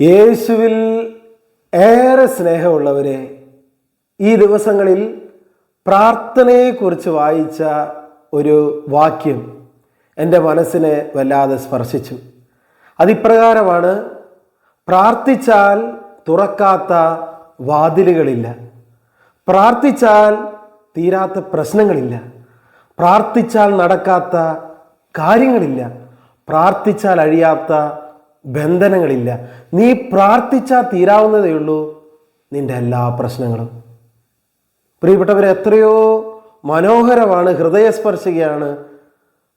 യേശുവിൽ ഏറെ സ്നേഹമുള്ളവരെ ഈ ദിവസങ്ങളിൽ പ്രാർത്ഥനയെക്കുറിച്ച് വായിച്ച ഒരു വാക്യം എന്റെ മനസ്സിനെ വല്ലാതെ സ്പർശിച്ചു. അതിപ്രകാരമാണ് പ്രാർത്ഥിച്ചാൽ തുറക്കാത്ത വാതിലുകളില്ല പ്രാർത്ഥിച്ചാൽ തീരാത്ത പ്രശ്നങ്ങളില്ല പ്രാർത്ഥിച്ചാൽ നടക്കാത്ത കാര്യങ്ങളില്ല പ്രാർത്ഥിച്ചാൽ അഴിയാത്ത ബന്ധനങ്ങളില്ല. നീ പ്രാർത്ഥിച്ചാൽ തീരാവുന്നതേ ഉള്ളൂ നിന്റെ എല്ലാ പ്രശ്നങ്ങളും. പ്രിയപ്പെട്ടവരെ എത്രയോ മനോഹരമാണ് ഹൃദയസ്പർശികയാണ്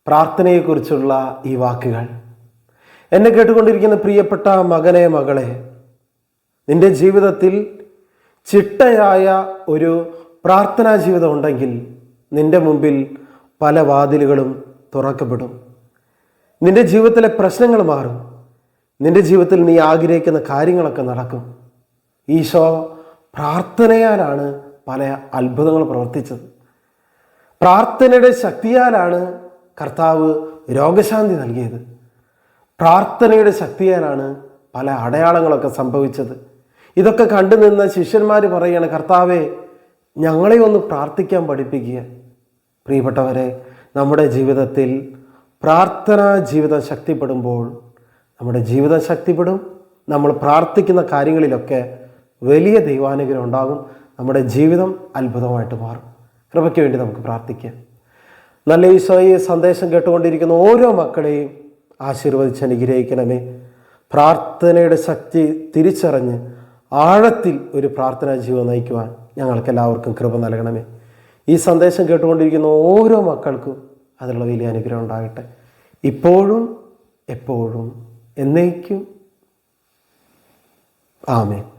പ്രാർത്ഥനയെക്കുറിച്ചുള്ള ഈ വാക്കുകൾ. എന്നെ കേട്ടുകൊണ്ടിരിക്കുന്ന പ്രിയപ്പെട്ട മകനെ മകളെ നിന്റെ ജീവിതത്തിൽ ചിട്ടയായ ഒരു പ്രാർത്ഥനാ ജീവിതം ഉണ്ടെങ്കിൽ നിന്റെ മുമ്പിൽ പല വാതിലുകളും തുറക്കപ്പെടും. നിന്റെ ജീവിതത്തിലെ പ്രശ്നങ്ങൾ മാറും. നിന്റെ ജീവിതത്തിൽ നീ ആഗ്രഹിക്കുന്ന കാര്യങ്ങളൊക്കെ നടക്കും. ഈശോ പ്രാർത്ഥനയാലാണ് പല അത്ഭുതങ്ങൾ പ്രവർത്തിച്ചത്. പ്രാർത്ഥനയുടെ ശക്തിയാലാണ് കർത്താവ് രോഗശാന്തി നൽകിയത്. പ്രാർത്ഥനയുടെ ശക്തിയാലാണ് പല അടയാളങ്ങളൊക്കെ സംഭവിച്ചത്. ഇതൊക്കെ കണ്ടു നിന്ന ശിഷ്യന്മാർ പറയുകയാണ് കർത്താവെ ഞങ്ങളെ ഒന്ന് പ്രാർത്ഥിക്കാൻ പഠിപ്പിക്കുക. പ്രിയപ്പെട്ടവരെ നമ്മുടെ ജീവിതത്തിൽ പ്രാർത്ഥനാ ജീവിതം ശക്തിപ്പെടുമ്പോൾ നമ്മുടെ ജീവിതം ശക്തിപ്പെടും. നമ്മൾ പ്രാർത്ഥിക്കുന്ന കാര്യങ്ങളിലൊക്കെ വലിയ ദൈവാനുഗ്രഹം ഉണ്ടാകും. നമ്മുടെ ജീവിതം അത്ഭുതമായിട്ട് മാറും. കൃപയ്ക്ക് വേണ്ടി നമുക്ക് പ്രാർത്ഥിക്കാം. നല്ല ഈശോയെ സന്ദേശം കേട്ടുകൊണ്ടിരിക്കുന്ന ഓരോ മക്കളെയും ആശീർവദിച്ച് അനുഗ്രഹിക്കണമേ. പ്രാർത്ഥനയുടെ ശക്തി തിരിച്ചറിഞ്ഞ് ആഴത്തിൽ ഒരു പ്രാർത്ഥനാ ജീവിതം നയിക്കുവാൻ ഞങ്ങൾക്ക് എല്ലാവർക്കും കൃപ നൽകണമേ. ഈ സന്ദേശം കേട്ടുകൊണ്ടിരിക്കുന്ന ഓരോ മക്കൾക്കും അതിനുള്ള വലിയ അനുഗ്രഹം ഉണ്ടാകട്ടെ. ഇപ്പോഴും എപ്പോഴും എന്നേക്കും. ആമേൻ.